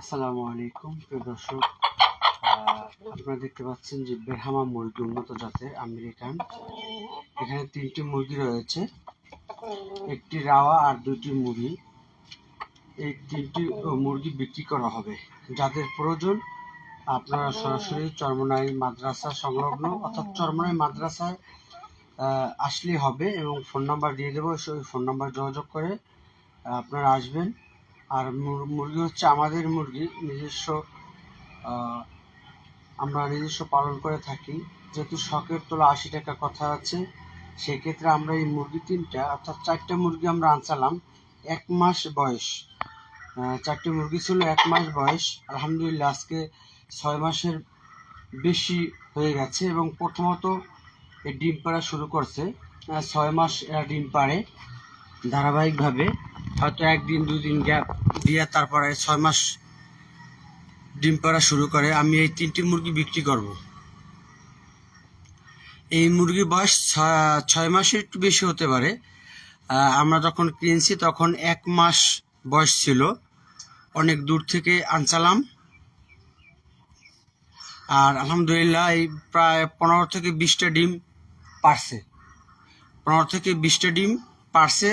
আসসালামু আলাইকুম প্রিয় দর্শক। আপনারা দেখতে পাচ্ছেন যে বেহামা মুরগি উন্নত জাতের আমেরিকান। এখানে তিনটি মুরগি রয়েছে। একটি রাওয়া আর দুটি মুরগি। এই তিনটি মুরগি বিক্রি করা হবে। যাদের প্রয়োজন আপনারা সরাসরি চরমনাই মাদ্রাসা সংলগ্ন অর্থাৎ চরমনাই মাদ্রাসায় আসলেই হবে এবং ফোন নাম্বার দিয়ে দেবো। সেই ফোন নাম্বার যোগাযোগ করে আপনারা আসবেন। আর মুর- মুরগি হচ্ছে আমাদের মুরগি। নিজস্ব আহ, আমরা নিজস্ব পালন করে থাকি। যেহেতু শখের তোলা আশি টাকা কথা আছে সেক্ষেত্রে আমরা এই মুরগি তিনটা, অর্থাৎ চারটা মুরগি আমরা আনসালাম এক মাস বয়স। চারটে মুরগি ছিল, এক মাস বয়স। আলহামদুলিল্লাহ, আজকে ছয় মাসের বেশি হয়ে গেছে এবং প্রথমত এই ডিম পাড়া শুরু করছে। ছয় মাস এরা ডিম পাড়ে ধারাবাহিকভাবে। হয়তো একদিন, দুদিন গ্যাপ দিয়ে তারপরে ছয় মাস ডিম পাড়া শুরু করে। আমি এই তিনটি মুরগি বিক্রি করব। এই মুরগির বয়স ছয় মাসের একটু বেশি হতে পারে। আমরা যখন কিনছি তখন এক মাস বয়স ছিল। অনেক দূর থেকে আনচালাম। আর আলহামদুলিল্লাহ এই প্রায় পনেরো থেকে বিশটা ডিম পারছে। পনেরো থেকে বিশটা ডিম পারছে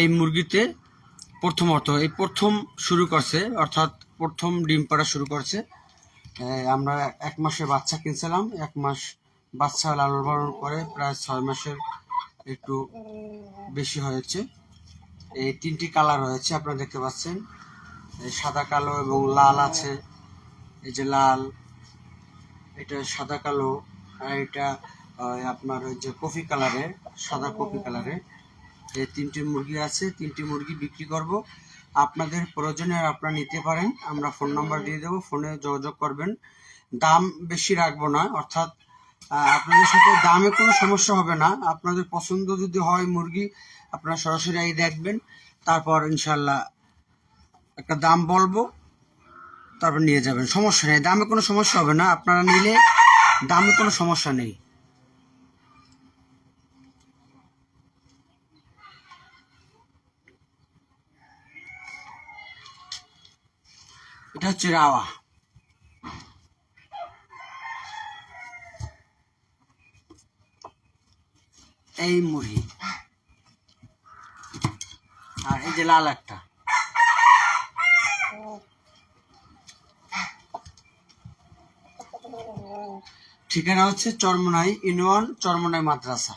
এই মুরগিতে প্রথমত। এই প্রথম শুরু করছে, অর্থাৎ প্রথম ডিম পাড়া শুরু করছে। আমরা এক মাসের বাচ্চা কিনছিলাম, এক মাস বাচ্চা লালন পালন করে, প্রায় ছয় মাসের একটু বেশি হয়েছে। এই তিনটি কালার রয়েছে, আপনারা দেখতে পাচ্ছেন। এই সাদা, কালো এবং লাল আছে। এই যে লাল, এটা সাদা, কালো, আর এটা আপনার ওই যে কফি কালারের সাদা কফি কালারের এই তিনটি মুরগি আছে, তিনটি মুরগি বিক্রি করব। আপনাদের প্রয়োজনে আপনারা নিতে পারেন। আমরা ফোন নাম্বার দিয়ে দেবো, ফোনে যোগাযোগ করবেন। দাম বেশি রাখব না, অর্থাৎ আপনাদের সাথে দামে কোনো সমস্যা হবে না। আপনাদের পছন্দ যদি হয় মুরগি, আপনারা সরাসরি আই দেখবেন। তারপর ইনশাল্লাহ একটা দাম বলব, তারপর নিয়ে যাবেন। সমস্যা নেই, দামে কোনো সমস্যা হবে না। আপনারা নিলে দামে কোনো সমস্যা নেই। এটা হচ্ছে রাওয়া। এই মুড়ি আর এই যে লাল একটা। ঠিকানা হচ্ছে চরমনাই ইউনিয়ন চরমনাই মাদ্রাসা।